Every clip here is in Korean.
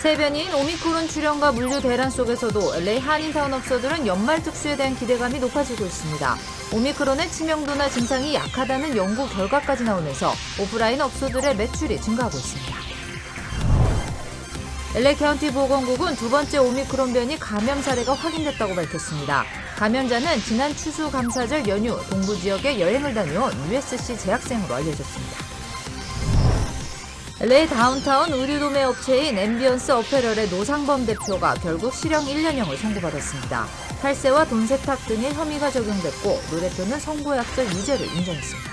새 변이인 오미크론 출현과 물류 대란 속에서도 LA 한인타운 업소들은 연말 특수에 대한 기대감이 높아지고 있습니다. 오미크론의 치명도나 증상이 약하다는 연구 결과까지 나오면서 오프라인 업소들의 매출이 증가하고 있습니다. LA 카운티 보건국은 두 번째 오미크론 변이 감염 사례가 확인됐다고 밝혔습니다. 감염자는 지난 추수 감사절 연휴 동부 지역에 여행을 다녀온 USC 재학생으로 알려졌습니다. LA 다운타운 의류도매 업체인 앰비언스 어페럴의 노상범 대표가 결국 실형 1년형을 선고받았습니다. 탈세와 돈 세탁 등의 혐의가 적용됐고 노 대표는 선고약서 유죄를 인정했습니다.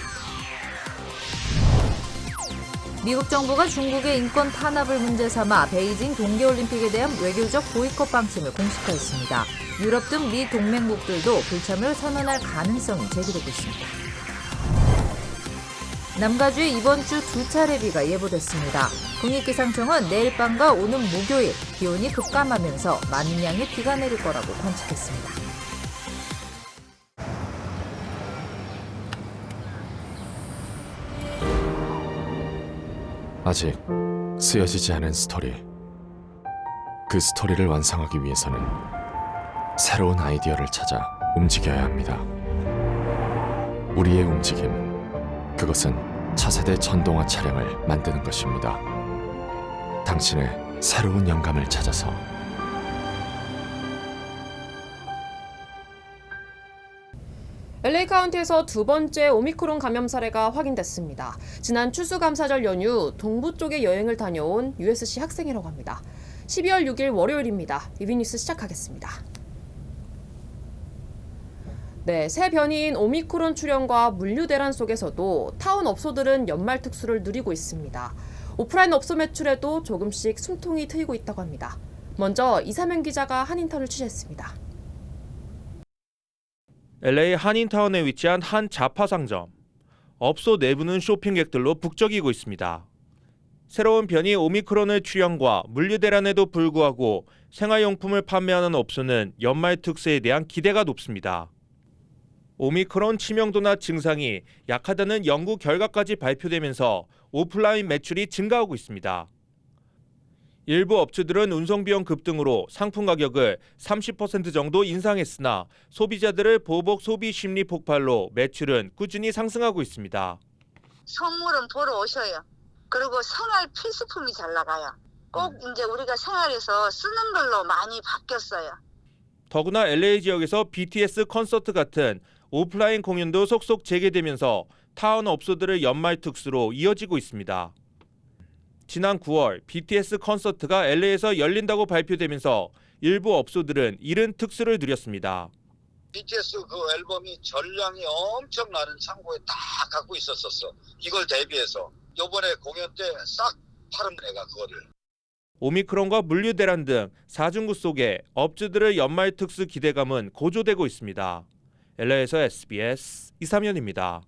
미국 정부가 중국의 인권 탄압을 문제 삼아 베이징 동계올림픽에 대한 외교적 보이콧 방침을 공식화했습니다. 유럽 등 미 동맹국들도 불참을 선언할 가능성이 제기되고 있습니다. 남가주에 이번 주 두 차례 비가 예보됐습니다. 국립기상청은 내일 밤과 오는 목요일 기온이 급감하면서 많은 양의 비가 내릴 거라고 관측했습니다. 아직 쓰여지지 않은 스토리. 그 스토리를 완성하기 위해서는 새로운 아이디어를 찾아 움직여야 합니다. 우리의 움직임. 그것은 차세대 전동화 차량을 만드는 것입니다. 당신의 새로운 영감을 찾아서 LA 카운티에서 두 번째 오미크론 감염 사례가 확인됐습니다. 지난 추수감사절 연휴 동부 쪽에 여행을 다녀온 USC 학생이라고 합니다. 12월 6일 월요일입니다. 이비뉴스 시작하겠습니다. 네, 새 변이인 오미크론 출현과 물류 대란 속에서도 타운 업소들은 연말 특수를 누리고 있습니다. 오프라인 업소 매출에도 조금씩 숨통이 트이고 있다고 합니다. 먼저 이사명 기자가 한인턴을 취재했습니다. LA 한인타운에 위치한 한 자파 상점. 업소 내부는 쇼핑객들로 북적이고 있습니다. 새로운 변이 오미크론의 출현과 물류 대란에도 불구하고 생활용품을 판매하는 업소는 연말 특수에 대한 기대가 높습니다. 오미크론 치명도나 증상이 약하다는 연구 결과까지 발표되면서 오프라인 매출이 증가하고 있습니다. 일부 업체들은 운송 비용 급등으로 상품 가격을 30% 정도 인상했으나 소비자들의 보복 소비 심리 폭발로 매출은 꾸준히 상승하고 있습니다. 선물은 보러 오셔요. 그리고 생활 필수품이 잘 나가요. 꼭 이제 우리가 생활에서 쓰는 걸로 많이 바뀌었어요. 더구나 LA 지역에서 BTS 콘서트 같은 오프라인 공연도 속속 재개되면서 타운 업소들의 연말 특수로 이어지고 있습니다. 지난 9월 BTS 콘서트가 LA에서 열린다고 발표되면서 일부 업소들은 이른 특수를 누렸습니다. BTS 그 앨범이 전량이 엄청 나는 창고에 다 갖고 있었었어. 이걸 대비해서 요번에 공연 때 싹 팔은 내가 그거를. 오미크론과 물류 대란 등 사중구 속에 업주들의 연말 특수 기대감은 고조되고 있습니다. LA에서 SBS 이삼현입니다.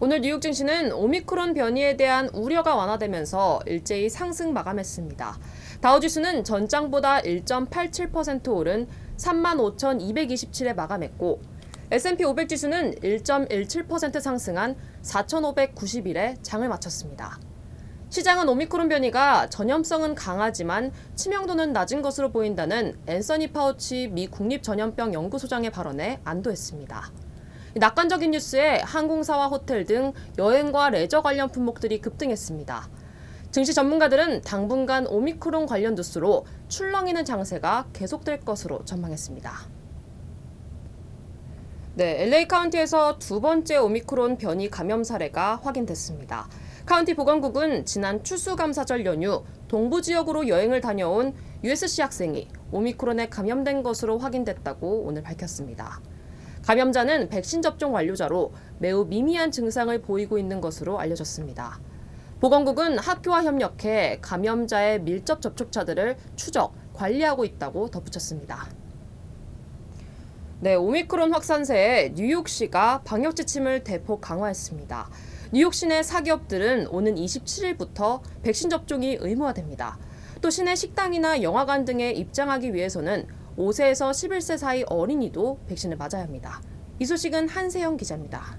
오늘 뉴욕 증시는 오미크론 변이에 대한 우려가 완화되면서 일제히 상승 마감했습니다. 다우지수는 전장보다 1.87% 오른 35,227에 마감했고 S&P 500 지수는 1.17% 상승한 4,591에 장을 마쳤습니다. 시장은 오미크론 변이가 전염성은 강하지만 치명도는 낮은 것으로 보인다는 앤서니 파우치 미 국립전염병 연구소장의 발언에 안도했습니다. 낙관적인 뉴스에 항공사와 호텔 등 여행과 레저 관련 품목들이 급등했습니다. 증시 전문가들은 당분간 오미크론 관련 뉴스로 출렁이는 장세가 계속될 것으로 전망했습니다. 네, LA 카운티에서 두 번째 오미크론 변이 감염 사례가 확인됐습니다. 카운티 보건국은 지난 추수감사절 연휴 동부 지역으로 여행을 다녀온 USC 학생이 오미크론에 감염된 것으로 확인됐다고 오늘 밝혔습니다. 감염자는 백신 접종 완료자로 매우 미미한 증상을 보이고 있는 것으로 알려졌습니다. 보건국은 학교와 협력해 감염자의 밀접 접촉자들을 추적, 관리하고 있다고 덧붙였습니다. 네, 오미크론 확산세에 뉴욕시가 방역 지침을 대폭 강화했습니다. 뉴욕 시내 사기업들은 오는 27일부터 백신 접종이 의무화됩니다. 또 시내 식당이나 영화관 등에 입장하기 위해서는 5세에서 11세 사이 어린이도 백신을 맞아야 합니다. 이 소식은 한세영 기자입니다.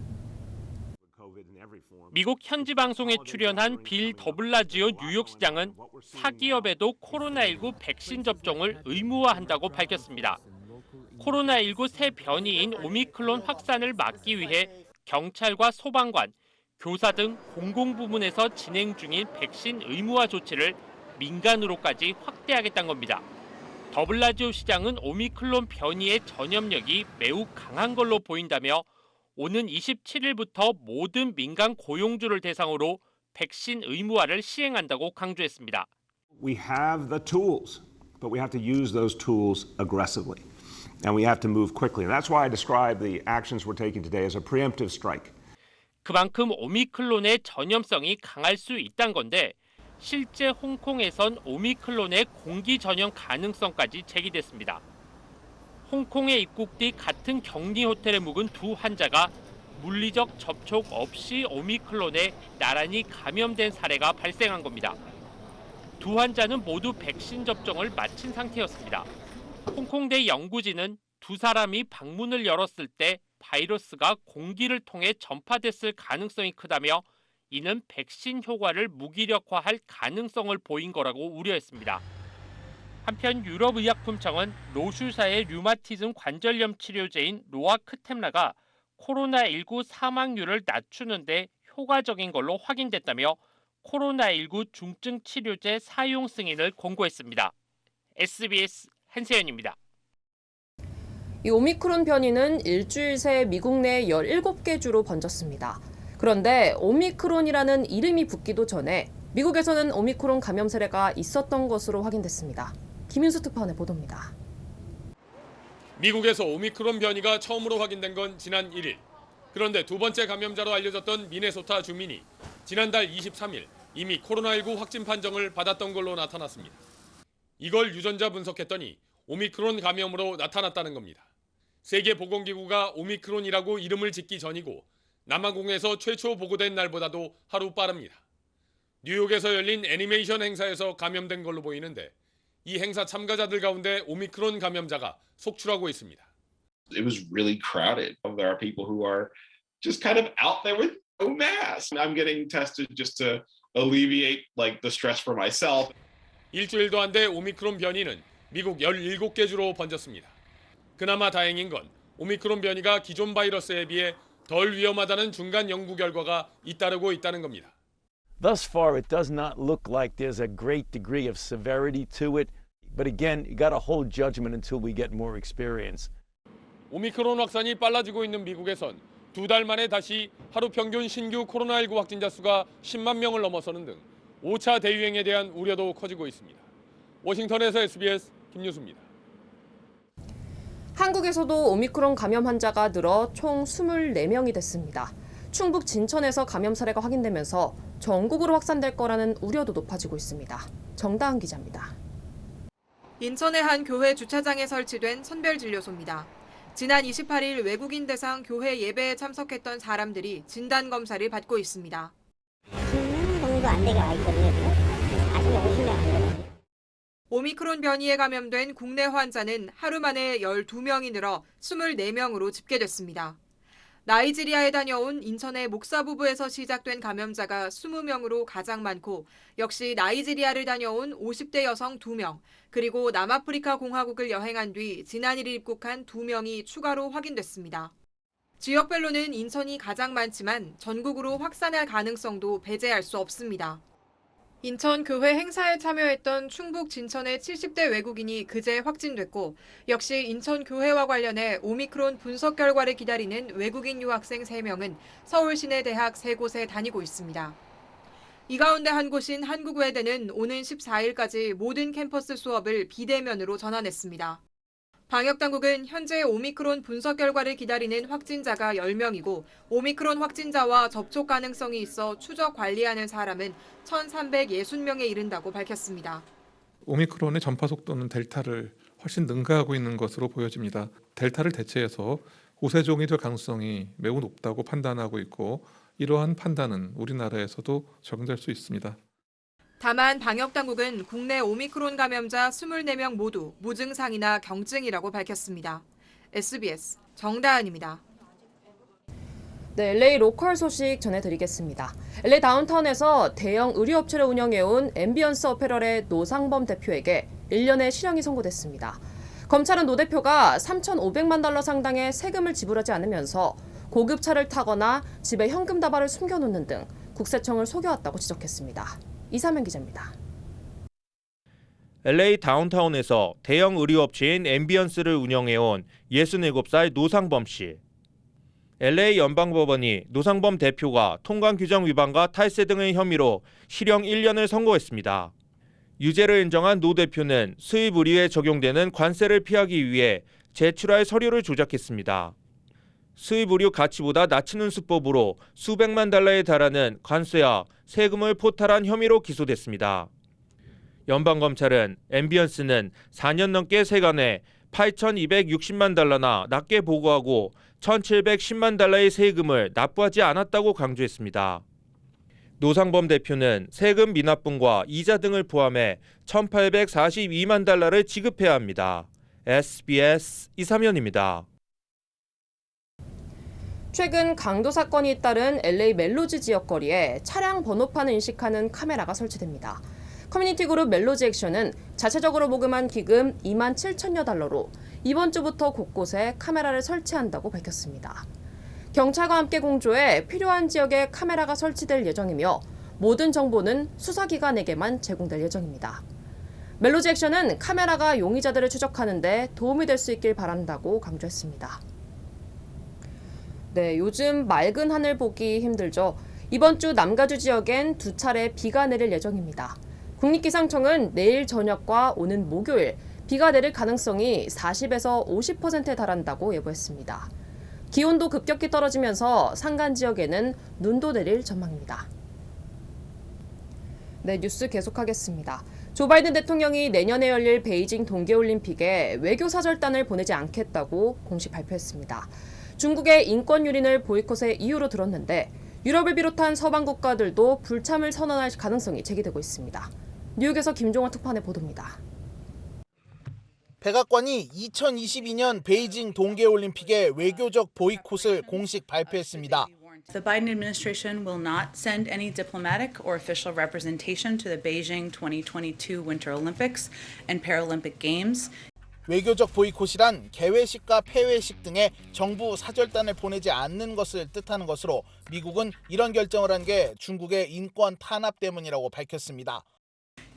미국 현지 방송에 출연한 빌 더블라지오 뉴욕 시장은 사기업에도 코로나19 백신 접종을 의무화한다고 밝혔습니다. 코로나19 새 변이인 오미클론 확산을 막기 위해 경찰과 소방관, 교사 등 공공부문에서 진행 중인 백신 의무화 조치를 민간으로까지 확대하겠다는 겁니다. 더블라지오 시장은 오미클론 변이의 전염력이 매우 강한 걸로 보인다며 오는 27일부터 모든 민간 고용주를 대상으로 백신 의무화를 시행한다고 강조했습니다. We have the tools, but we have to use those tools aggressively. And we have to move quickly. And that's why I describe the actions we're taking today as a preemptive strike. 그만큼 오미클론의 전염성이 강할 수 있다는 건데 실제 홍콩에선 오미클론의 공기 전염 가능성까지 제기됐습니다. 홍콩에 입국 뒤 같은 격리 호텔에 묵은 두 환자가 물리적 접촉 없이 오미클론에 나란히 감염된 사례가 발생한 겁니다. 두 환자는 모두 백신 접종을 마친 상태였습니다. 홍콩대 연구진은 두 사람이 방문을 열었을 때 바이러스가 공기를 통해 전파됐을 가능성이 크다며 이는 백신 효과를 무기력화할 가능성을 보인 거라고 우려했습니다. 한편 유럽의약품청은 로슈사의 류마티즘 관절염 치료제인 로아크템라가 코로나19 사망률을 낮추는데 효과적인 걸로 확인됐다며 코로나19 중증 치료제 사용 승인을 권고했습니다. SBS 한세연입니다. 이 오미크론 변이는 일주일 새 미국 내 17개 주로 번졌습니다. 그런데 오미크론이라는 이름이 붙기도 전에 미국에서는 오미크론 감염 사례가 있었던 것으로 확인됐습니다. 김윤수 특파원의 보도입니다. 미국에서 오미크론 변이가 처음으로 확인된 건 지난 1일. 그런데 두 번째 감염자로 알려졌던 미네소타 주민이 지난달 23일 이미 코로나19 확진 판정을 받았던 걸로 나타났습니다. 이걸 유전자 분석했더니 오미크론 감염으로 나타났다는 겁니다. 세계보건기구가 오미크론이라고 이름을 짓기 전이고 남아공에서 최초 보고된 날보다도 하루 빠릅니다. 뉴욕에서 열린 애니메이션 행사에서 감염된 걸로 보이는데 이 행사 참가자들 가운데 오미크론 감염자가 속출하고 있습니다. it was really crowded. There are people who are just kind of out there with no mask. I'm getting tested just to alleviate like the stress for myself. 일주일도 안 돼 오미크론 변이는 미국 17개 주로 번졌습니다. 그나마 다행인 건 오미크론 변이가 기존 바이러스에 비해 덜 위험하다는 중간 연구 결과가 잇따르고 있다는 겁니다. Thus far, it does not look like there's a great degree of severity to it. But again, you got to hold judgment until we get more experience. 오미크론 확산이 빨라지고 있는 미국에선 두 달 만에 다시 하루 평균 신규 코로나19 확진자 수가 10만 명을 넘어서는 등 5차 대유행에 대한 우려도 커지고 있습니다. 워싱턴에서 SBS 김유수입니다. 한국에서도 오미크론 감염 환자가 늘어 총 24명이 됐습니다. 충북 진천에서 감염 사례가 확인되면서 전국으로 확산될 거라는 우려도 높아지고 있습니다. 정다은 기자입니다. 인천의 한 교회 주차장에 설치된 선별진료소입니다. 지난 28일 외국인 대상 교회 예배에 참석했던 사람들이 진단 검사를 받고 있습니다. 10명 정도 안 되게 와 있거든요. 아직 50명 안 되거든요. 오미크론 변이에 감염된 국내 환자는 하루 만에 12명이 늘어 24명으로 집계됐습니다. 나이지리아에 다녀온 인천의 목사 부부에서 시작된 감염자가 20명으로 가장 많고 역시 나이지리아를 다녀온 50대 여성 2명, 그리고 남아프리카 공화국을 여행한 뒤 지난일 입국한 2명이 추가로 확인됐습니다. 지역별로는 인천이 가장 많지만 전국으로 확산할 가능성도 배제할 수 없습니다. 인천 교회 행사에 참여했던 충북 진천의 70대 외국인이 그제 확진됐고 역시 인천 교회와 관련해 오미크론 분석 결과를 기다리는 외국인 유학생 3명은 서울 시내 대학 3곳에 다니고 있습니다. 이 가운데 한 곳인 한국외대는 오는 14일까지 모든 캠퍼스 수업을 비대면으로 전환했습니다. 방역당국은 현재 오미크론 분석 결과를 기다리는 확진자가 10명이고 오미크론 확진자와 접촉 가능성이 있어 추적 관리하는 사람은 1,360명에 이른다고 밝혔습니다. 오미크론의 전파 속도는 델타를 훨씬 능가하고 있는 것으로 보여집니다. 델타를 대체해서 우세종이 될 가능성이 매우 높다고 판단하고 있고 이러한 판단은 우리나라에서도 적용될 수 있습니다. 다만 방역당국은 국내 오미크론 감염자 24명 모두 무증상이나 경증이라고 밝혔습니다. SBS 정다은입니다. 네, LA 로컬 소식 전해드리겠습니다. LA 다운타운에서 대형 의류업체를 운영해온 앰비언스 어페럴의 노상범 대표에게 1년의 실형이 선고됐습니다. 검찰은 노 대표가 3,500만 달러 상당의 세금을 지불하지 않으면서 고급 차를 타거나 집에 현금 다발을 숨겨놓는 등 국세청을 속여왔다고 지적했습니다. 이사면 기자입니다. LA 다운타운에서 대형 의류업체인 앰비언스를 운영해온 67살 노상범 씨. LA 연방법원이 노상범 대표가 통관 규정 위반과 탈세 등의 혐의로 실형 1년을 선고했습니다. 유죄를 인정한 노 대표는 수입 의류에 적용되는 관세를 피하기 위해 제출할 서류를 조작했습니다. 수입 의류 가치보다 낮추는 수법으로 수백만 달러에 달하는 관세와 세금을 포탈한 혐의로 기소됐습니다. 연방검찰은 앰비언스는 4년 넘게 세관에 8,260만 달러나 낮게 보고하고 1,710만 달러의 세금을 납부하지 않았다고 강조했습니다. 노상범 대표는 세금 미납분과 이자 등을 포함해 1,842만 달러를 지급해야 합니다. SBS 이사면입니다. 최근 강도 사건이 잇따른 LA 멜로지 지역 거리에 차량 번호판을 인식하는 카메라가 설치됩니다. 커뮤니티 그룹 멜로지 액션은 자체적으로 모금한 기금 2만 7천여 달러로 이번 주부터 곳곳에 카메라를 설치한다고 밝혔습니다. 경찰과 함께 공조해 필요한 지역에 카메라가 설치될 예정이며 모든 정보는 수사기관에게만 제공될 예정입니다. 멜로지 액션은 카메라가 용의자들을 추적하는데 도움이 될 수 있길 바란다고 강조했습니다. 네, 요즘 맑은 하늘 보기 힘들죠. 이번 주 남가주 지역엔 두 차례 비가 내릴 예정입니다. 국립기상청은 내일 저녁과 오는 목요일 비가 내릴 가능성이 40에서 50%에 달한다고 예보했습니다. 기온도 급격히 떨어지면서 산간 지역에는 눈도 내릴 전망입니다. 네, 뉴스 계속하겠습니다. 조 바이든 대통령이 내년에 열릴 베이징 동계올림픽에 외교 사절단을 보내지 않겠다고 공식 발표했습니다. 중국의 인권 유린을 보이콧의 이유로 들었는데 유럽을 비롯한 서방 국가들도 불참을 선언할 가능성이 제기되고 있습니다. 뉴욕에서 김종환 특파원의 보도입니다. 백악관이 2022년 베이징 동계올림픽의 외교적 보이콧을 공식 발표했습니다. The Biden administration will not send any diplomatic or official representation to the Beijing 2022 Winter Olympics and Paralympic Games. 외교적 보이콧이란 개회식과 폐회식 등의 정부 사절단을 보내지 않는 것을 뜻하는 것으로 미국은 이런 결정을 한 게 중국의 인권 탄압 때문이라고 밝혔습니다.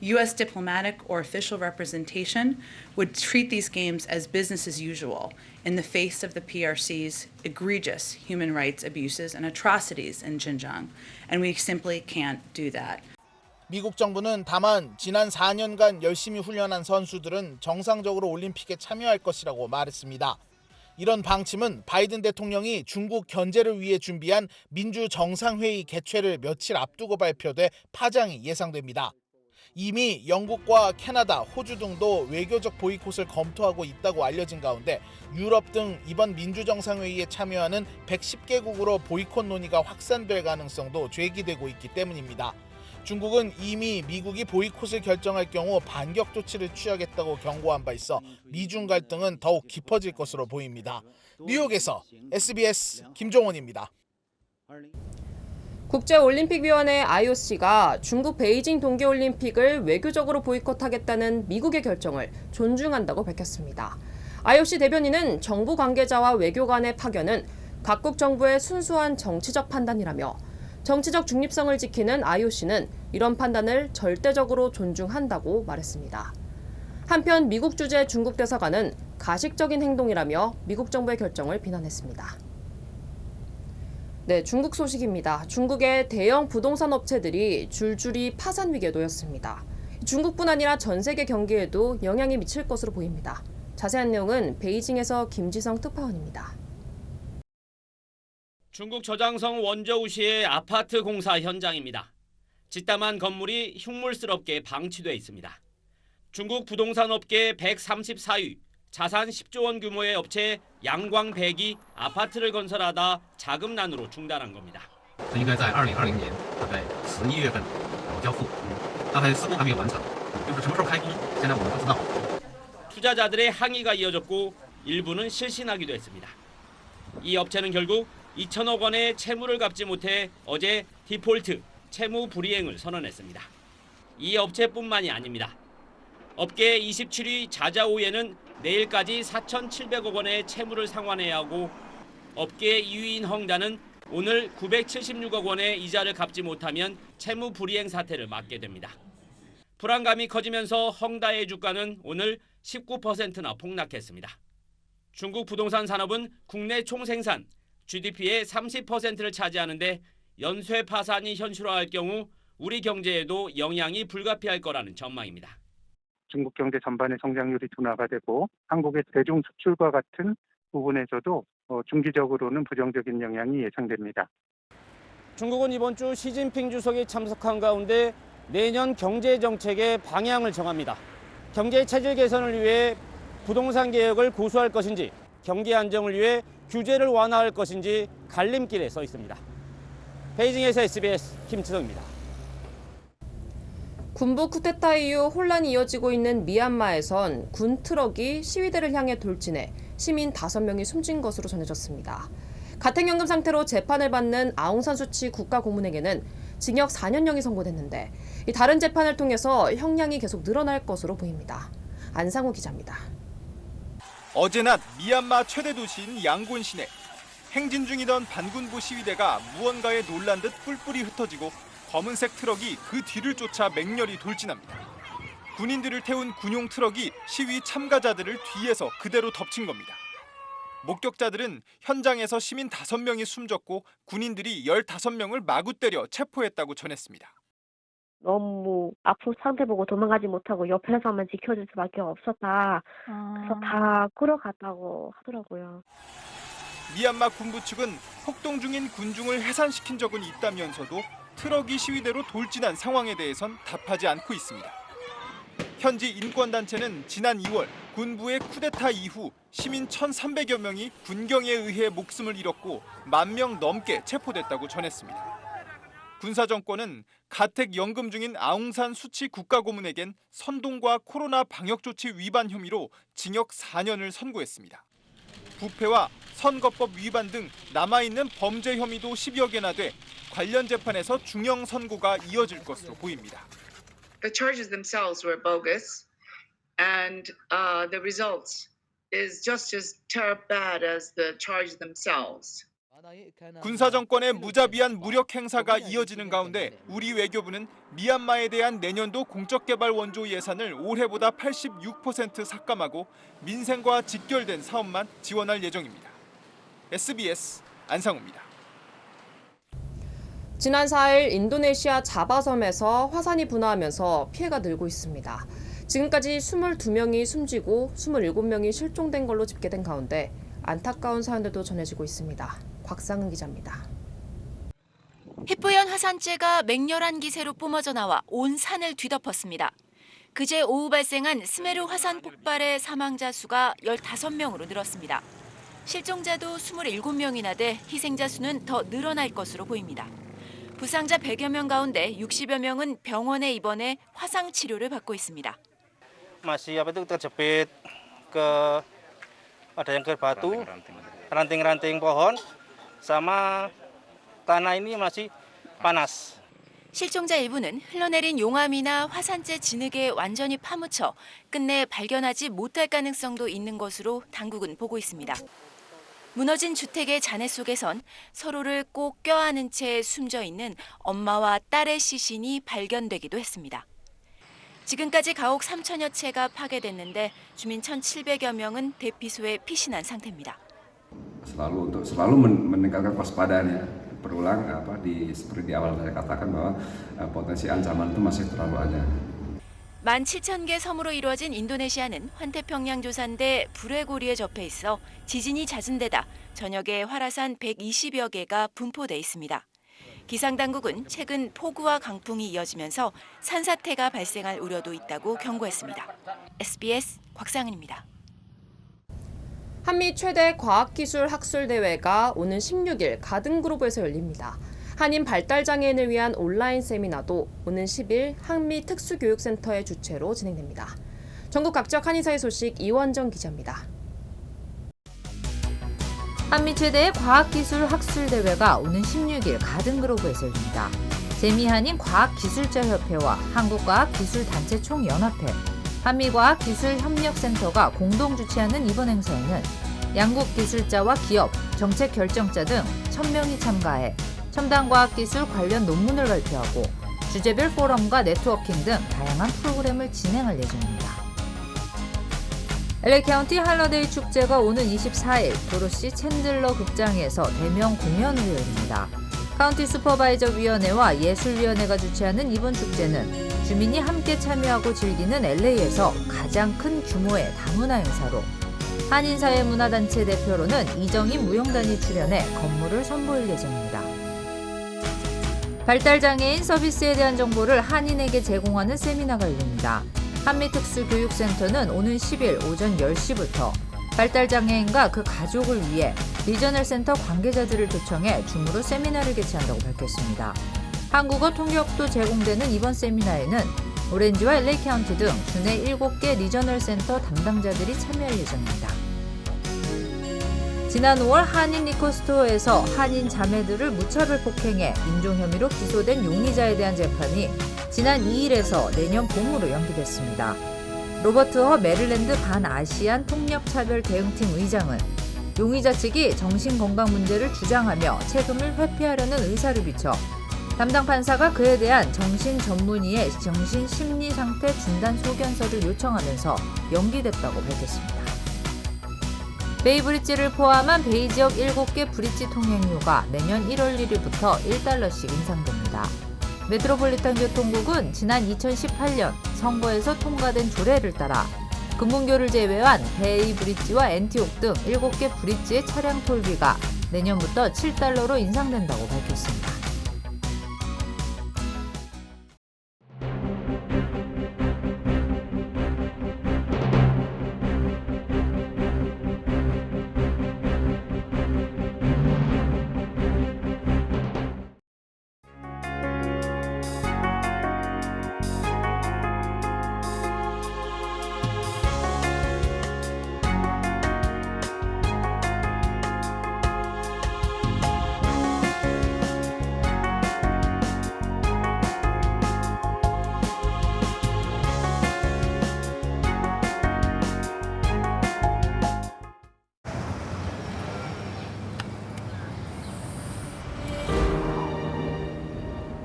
U.S. diplomatic or official representation would treat these games as business as usual in the face of the PRC's egregious human rights abuses and atrocities in Xinjiang, and we simply can't do that. 미국 정부는 다만 지난 4년간 열심히 훈련한 선수들은 정상적으로 올림픽에 참여할 것이라고 말했습니다. 이런 방침은 바이든 대통령이 중국 견제를 위해 준비한 민주 정상회의 개최를 며칠 앞두고 발표돼 파장이 예상됩니다. 이미 영국과 캐나다, 호주 등도 외교적 보이콧을 검토하고 있다고 알려진 가운데 유럽 등 이번 민주정상회의에 참여하는 110개국으로 보이콧 논의가 확산될 가능성도 제기되고 있기 때문입니다. 중국은 이미 미국이 보이콧을 결정할 경우 반격 조치를 취하겠다고 경고한 바 있어 미중 갈등은 더욱 깊어질 것으로 보입니다. 뉴욕에서 SBS 김종원입니다. 국제올림픽위원회 IOC가 중국 베이징 동계올림픽을 외교적으로 보이콧하겠다는 미국의 결정을 존중한다고 밝혔습니다. IOC 대변인은 정부 관계자와 외교관의 파견은 각국 정부의 순수한 정치적 판단이라며 정치적 중립성을 지키는 IOC는 이런 판단을 절대적으로 존중한다고 말했습니다. 한편 미국 주재 중국 대사관은 가식적인 행동이라며 미국 정부의 결정을 비난했습니다. 네, 중국 소식입니다. 중국의 대형 부동산 업체들이 줄줄이 파산 위기에 놓였습니다. 중국뿐 아니라 전 세계 경기에도 영향이 미칠 것으로 보입니다. 자세한 내용은 베이징에서 김지성 특파원입니다. 중국 저장성 원저우시의 아파트 공사 현장입니다. 짓담한 건물이 흉물스럽게 방치돼 있습니다. 중국 부동산 업계 134위, 자산 10조 원 규모의 업체 양광백이 아파트를 건설하다 자금난으로 중단한 겁니다. 应该在二零二零年大概十一月份交付，大概施工还没有完成，就是什么时候开工，现在我们不知道。 투자자들의 항의가 이어졌고 일부는 실신하기도 했습니다. 이 업체는 결국 2천억 원의 채무를 갚지 못해 어제 디폴트, 채무 불이행을 선언했습니다. 이 업체뿐만이 아닙니다. 업계 27위 자자오예는 내일까지 4,700억 원의 채무를 상환해야 하고 업계 2위인 헝다는 오늘 976억 원의 이자를 갚지 못하면 채무 불이행 사태를 맞게 됩니다. 불안감이 커지면서 헝다의 주가는 오늘 19%나 폭락했습니다. 중국 부동산 산업은 국내 총생산 GDP의 30%를 차지하는데 연쇄 파산이 현실화할 경우 우리 경제에도 영향이 불가피할 거라는 전망입니다. 중국 경제 전반의 성장률이 둔화가 되고 한국의 대중 수출과 같은 부분에서도 어, 중기적으로는 부정적인 영향이 예상됩니다. 중국은 이번 주 시진핑 주석이 참석한 가운데 내년 경제 정책의 방향을 정합니다. 경제 체질 개선을 위해 부동산 개혁을 고수할 것인지 경기 안정을 위해 규제를 완화할 것인지 갈림길에 서 있습니다. 베이징에서 SBS 김치성입니다. 군부 쿠데타 이후 혼란이 이어지고 있는 미얀마에선 군 트럭이 시위대를 향해 돌진해 시민 5명이 숨진 것으로 전해졌습니다. 가택연금 상태로 재판을 받는 아웅산 수치 국가고문에게는 징역 4년형이 선고됐는데 이 다른 재판을 통해서 형량이 계속 늘어날 것으로 보입니다. 안상우 기자입니다. 어제 낮 미얀마 최대 도시인 양곤 시내 행진 중이던 반군부 시위대가 무언가에 놀란 듯 뿔뿔이 흩어지고 검은색 트럭이 그 뒤를 쫓아 맹렬히 돌진합니다. 군인들을 태운 군용 트럭이 시위 참가자들을 뒤에서 그대로 덮친 겁니다. 목격자들은 현장에서 시민 5명이 숨졌고 군인들이 15명을 마구 때려 체포했다고 전했습니다. 너무 아픈 상태 보고 도망가지 못하고 옆에서만 지켜줄 수밖에 없었다. 그래서 다 끌어갔다고 하더라고요. 미얀마 군부 측은 폭동 중인 군중을 해산시킨 적은 있다면서도 트럭이 시위대로 돌진한 상황에 대해선 답하지 않고 있습니다. 현지 인권단체는 지난 2월 군부의 쿠데타 이후 시민 1,300여 명이 군경에 의해 목숨을 잃었고 만 명 넘게 체포됐다고 전했습니다. 군사 정권은 가택 연금 중인 아웅산 수치 국가고문에겐 선동과 코로나 방역 조치 위반 혐의로 징역 4년을 선고했습니다. 부패와 선거법 위반 등 남아있는 범죄 혐의도 10여 개나 돼 관련 재판에서 중형 선고가 이어질 것으로 보입니다. the charges themselves were bogus, and uh, the results is just as bad as the charges themselves. 군사 정권의 무자비한 무력 행사가 이어지는 가운데 우리 외교부는 미얀마에 대한 내년도 공적 개발 원조 예산을 올해보다 86% 삭감하고 민생과 직결된 사업만 지원할 예정입니다. SBS 안상우입니다. 지난 4일 인도네시아 자바섬에서 화산이 분화하면서 피해가 늘고 있습니다. 지금까지 22명이 숨지고 27명이 실종된 걸로 집계된 가운데 안타까운 사연들도 전해지고 있습니다. 곽상은 기자입니다. 희뿌연 화산재가 맹렬한 기세로 뿜어져 나와 온 산을 뒤덮었습니다. 그제 오후 발생한 스메르 화산 폭발의 사망자 수가 15명으로 늘었습니다. 실종자도 27명이나 돼 희생자 수는 더 늘어날 것으로 보입니다. 부상자 100여 명 가운데 60여 명은 병원에 입원해 화상 치료를 받고 있습니다. masih apa itu terjepit ke ada yang ke batu, ranting-ranting pohon, sama tanah ini masih panas. 실종자 일부는 흘러내린 용암이나 화산재 진흙에 완전히 파묻혀 끝내 발견하지 못할 가능성도 있는 것으로 당국은 보고 있습니다. 무너진 주택의 잔해 속에선 서로를 꼭 껴안은 채 숨져 있는 엄마와 딸의 시신이 발견되기도 했습니다. 지금까지 가옥 3천여 채가 파괴됐는데 주민 1,700여 명은 대피소에 피신한 상태입니다. Selalu untuk selalu men- meningkatkan kewaspadaan ya berulang apa di seperti di awal saya katakan bahwa eh, potensi ancaman itu masih terlalu ada. 1만 7천 개 섬으로 이루어진 인도네시아는 환태평양 조산대 불의 고리에 접해 있어 지진이 잦은 데다 전역에 활화산 120여 개가 분포돼 있습니다. 기상 당국은 최근 폭우와 강풍이 이어지면서 산사태가 발생할 우려도 있다고 경고했습니다. SBS 곽상은입니다. 한미 최대 과학기술 학술 대회가 오는 16일 가든그룹에서 열립니다. 한인 발달 장애인을 위한 온라인 세미나도 오는 10일 한미 특수교육센터의 주최로 진행됩니다. 전국 각지역 한인사회 소식 이원정 기자입니다. 한미 최대의 과학기술 학술 대회가 오는 16일 가든그로브에서 열립니다. 재미한인 과학기술자협회와 한국과학기술단체 총연합회, 한미과학기술협력센터가 공동 주최하는 이번 행사에는 양국 기술자와 기업, 정책 결정자 등 1000명이 참가해 첨단 과학기술 관련 논문을 발표하고 주제별 포럼과 네트워킹 등 다양한 프로그램을 진행할 예정입니다. LA 카운티 할러데이 축제가 오는 24일 도로시 챈들러 극장에서 대면 공연으로 열립니다. 카운티 슈퍼바이저 위원회와 예술위원회가 주최하는 이번 축제는 주민이 함께 참여하고 즐기는 LA에서 가장 큰 규모의 다문화 행사로 한인사회 문화단체 대표로는 이정인 무용단이 출연해 건물을 선보일 예정입니다. 발달장애인 서비스에 대한 정보를 한인에게 제공하는 세미나가 열립니다. 한미특수교육센터는 오는 10일 오전 10시부터 발달장애인과 그 가족을 위해 리저널 센터 관계자들을 초청해 줌으로 세미나를 개최한다고 밝혔습니다. 한국어 통역도 제공되는 이번 세미나에는 오렌지와 LA 카운티 등 주내 7개 리저널 센터 담당자들이 참여할 예정입니다. 지난 5월 한인 리코스토어에서 한인 자매들을 무차별 폭행해 인종 혐의로 기소된 용의자에 대한 재판이 지난 2일에서 내년 봄으로 연기됐습니다. 로버트 허 메릴랜드 반아시안 통역차별 대응팀 의장은 용의자 측이 정신건강 문제를 주장하며 책임을 회피하려는 의사를 비춰 담당 판사가 그에 대한 정신 전문의의 정신 심리 상태 진단 소견서를 요청하면서 연기됐다고 밝혔습니다. 베이브리지를 포함한 베이 지역 7개 브릿지 통행료가 내년 1월 1일부터 1달러씩 인상됩니다. 메트로폴리탄 교통국은 지난 2018년 선거에서 통과된 조례를 따라 금문교를 제외한 베이 브릿지와 엔티옥 등 7개 브릿지의 차량 톨비가 내년부터 7달러로 인상된다고 밝혔습니다.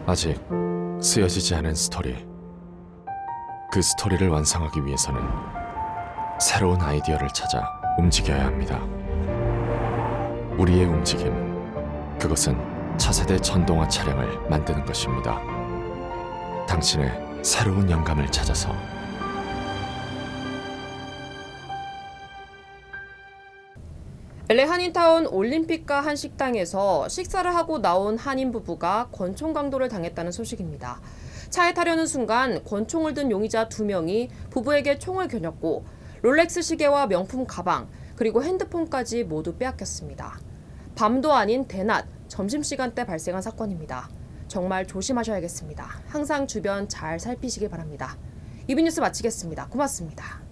아직 쓰여지지 않은 스토리. 그 스토리를 완성하기 위해서는 새로운 아이디어를 찾아 움직여야 합니다. 우리의 움직임, 그것은 차세대 전동화 차량을 만드는 것입니다. 당신의 새로운 영감을 찾아서 LA 한인타운 올림픽가 한 식당에서 식사를 하고 나온 한인 부부가 권총 강도를 당했다는 소식입니다. 차에 타려는 순간 권총을 든 용의자 두 명이 부부에게 총을 겨눴고 롤렉스 시계와 명품 가방 그리고 핸드폰까지 모두 빼앗겼습니다. 밤도 아닌 대낮 점심시간대 발생한 사건입니다. 정말 조심하셔야겠습니다. 항상 주변 잘 살피시기 바랍니다. 이비뉴스 마치겠습니다. 고맙습니다.